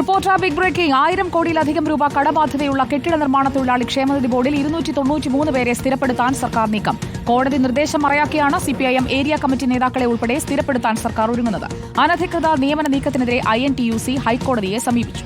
Reporter big breaking. ആയിരം കോടിയിലധികം രൂപ കടബാധ്യതയുള്ള കെട്ടിട നിർമ്മാണ തൊഴിലാളി ക്ഷേമനിധി ബോർഡിൽ ഇരുന്നൂറ്റി തൊണ്ണൂറ്റി മൂന്ന് പേരെ സ്ഥിരപ്പെടുത്താൻ സർക്കാർ നീക്കം. കോടതി നിർദ്ദേശം മറയാക്കിയാണ് സിപിഐഎം ഏരിയ കമ്മിറ്റി നേതാക്കളെ ഉൾപ്പെടെ സ്ഥിരപ്പെടുത്താൻ സർക്കാർ ഒരുങ്ങുന്നത്. അനധികൃത നിയമന നീക്കത്തിനെതിരെ I N T U C ഹൈക്കോടതിയെ സമീപിച്ചു.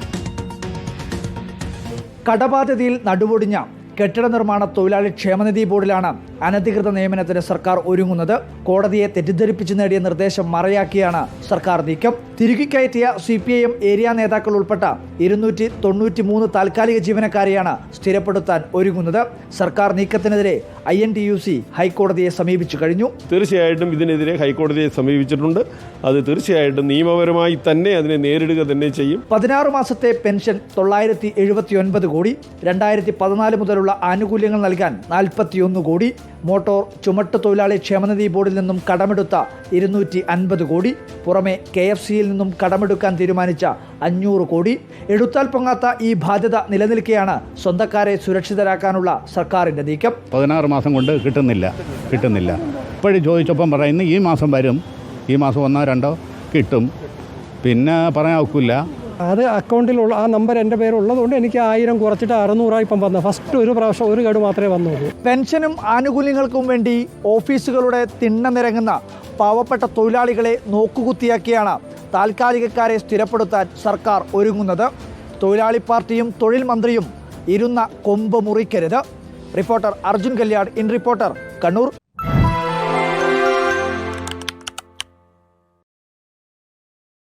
കടബാധ്യതയിൽ നടുവൊടിഞ്ഞ കെട്ടിട നിർമ്മാണ തൊഴിലാളി ക്ഷേമനിധി ബോർഡിലാണ് അനധികൃത നിയമനത്തിന് സർക്കാർ ഒരുങ്ങുന്നത്. കോടതിയെ തെറ്റിദ്ധരിപ്പിച്ച് നേടിയ നിർദ്ദേശം മറയാക്കിയാണ് സർക്കാർ നീക്കം. തിരുകിക്കയറ്റിയ C P I M area നേതാക്കൾ ഉൾപ്പെട്ട ഇരുന്നൂറ്റി തൊണ്ണൂറ്റി മൂന്ന് താൽക്കാലിക ജീവനക്കാരെയാണ് സ്ഥിരപ്പെടുത്താൻ ഒരുങ്ങുന്നത്. സർക്കാർ നീക്കത്തിനെതിരെ I N T U C ഹൈക്കോടതിയെ സമീപിച്ചു കഴിഞ്ഞു. തീർച്ചയായിട്ടും ഇതിനെതിരെ ഹൈക്കോടതിയെ സമീപിച്ചിട്ടുണ്ട്. അത് തീർച്ചയായിട്ടും നിയമപരമായി തന്നെ അതിനെ നേരിടുക തന്നെ ചെയ്യും. പതിനാറ് മാസത്തെ പെൻഷൻ തൊള്ളായിരത്തി എഴുപത്തി ഒൻപത് കോടി രണ്ടായിരത്തി പതിനാല് മുതലുള്ള ആനുകൂല്യങ്ങൾ നൽകാൻ നാൽപ്പത്തിയൊന്ന് കോടി മോട്ടോർ ചുമട്ട് തൊഴിലാളി ക്ഷേമനിധി ബോർഡിൽ നിന്നും കടമെടുത്ത ഇരുന്നൂറ്റി അൻപത് കോടി പുറമെ കെ എഫ് സിയിൽ നിന്നും കടമെടുക്കാൻ തീരുമാനിച്ച അഞ്ഞൂറ് കോടി. എടുത്താൽ പൊങ്ങാത്ത ഈ ബാധ്യത നിലനിൽക്കെയാണ് സ്വന്തക്കാരെ സുരക്ഷിതരാക്കാനുള്ള സർക്കാരിന്റെ നീക്കം. പതിനാറ് മാസം കൊണ്ട് കിട്ടുന്നില്ല കിട്ടുന്നില്ല. ഇപ്പോഴും ചോദിച്ചപ്പം പറയുന്നു ഈ മാസം വരും ഈ മാസം ഒന്നോ രണ്ടോ കിട്ടും. പിന്നെ പറയാൻ ഒക്കില്ല അത് അക്കൗണ്ടിലുള്ള ആ നമ്പർ എന്റെ പേരുള്ളതുകൊണ്ട് എനിക്ക് ആയിരം കുറച്ചിട്ട് അറുന്നൂറായി ഇപ്പം വന്നത് ഫസ്റ്റ് ഒരു പ്രാവശ്യം ഒരു ഗഡു മാത്രമേ വന്നുള്ളൂ. പെൻഷനും ആനുകൂല്യങ്ങൾക്കും വേണ്ടി ഓഫീസുകളുടെ തിണ്ണ നിരങ്ങുന്ന പാവപ്പെട്ട തൊഴിലാളികളെ നോക്കുകുത്തിയാക്കിയാണ് താൽക്കാലികക്കാരെ സ്ഥിരപ്പെടുത്താൻ സർക്കാർ ഒരുങ്ങുന്നത്. തൊഴിലാളി പാർട്ടിയും തൊഴിൽ മന്ത്രിയും ഇരുന്ന കൊമ്പ് മുറിക്കരുത്. Reporter Arjun Kalyan in reporter Kannur.